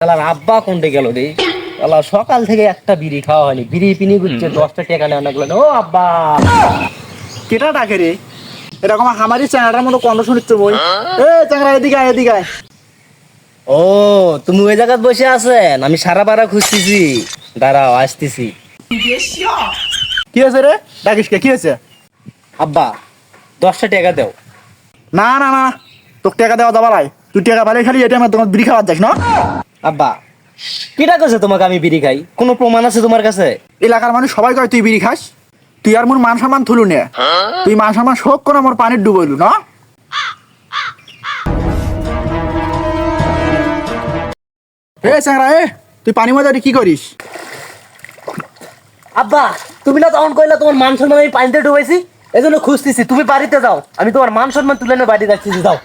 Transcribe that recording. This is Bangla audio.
শালার আব্বা কোনটে গেল রে? শালা সকাল থেকে একটা বিড়ি খাওয়া হয়নি। বিড়ি পিনি করছে দশটা টাকা নেওয়া লাগল ও আব্বা! কেটা ডাকে রে? এরকম হামারি চ্যাংড়াটার মতো কণ্ঠ শুনিচ্ছে বই এ চ্যাংড়া এদিকে আয় এদিকে আয়। ও তুমি ওই জায়গায় বসে আছেন? আমি সারা পাড়া খুঁজতেছি। দাঁড়াও আসতেছি। কি হয়েছে রে? ডাকিস কে? কি হয়েছে? আব্বা দশটা টাকা দেও। না না না। তোকে টাকা দেওয়া আয় তুই টাকা পালে খালি এটা আমার তোমার বিড়ি খাওয়ার যাস না? আব্বা কিটা কছে তোমাকে আমি বিড়ি খাই? কোনো প্রমাণ আছে তোমার কাছে? এলাকার মানুষ সবাই কয় তুই বিড়ি খাস? তুই আর মোর মান সম্মান থুলু নে। তুই মান সম্মান শোক করে মোর পানির ডুবইলু না? এ চ্যাংড়া এ তুই পানি মধ্যে কি করিস? আব্বা তুমি না তখন কইলা তোমার মান সম্মান আমি পানিতে ডুবাইছি? এই জন্য খুঁজতেছি তুমি বাড়িতে যাও। আমি তোমার মান সম্মান তুলে নিয়ে বাড়ি যাচ্ছি যাও।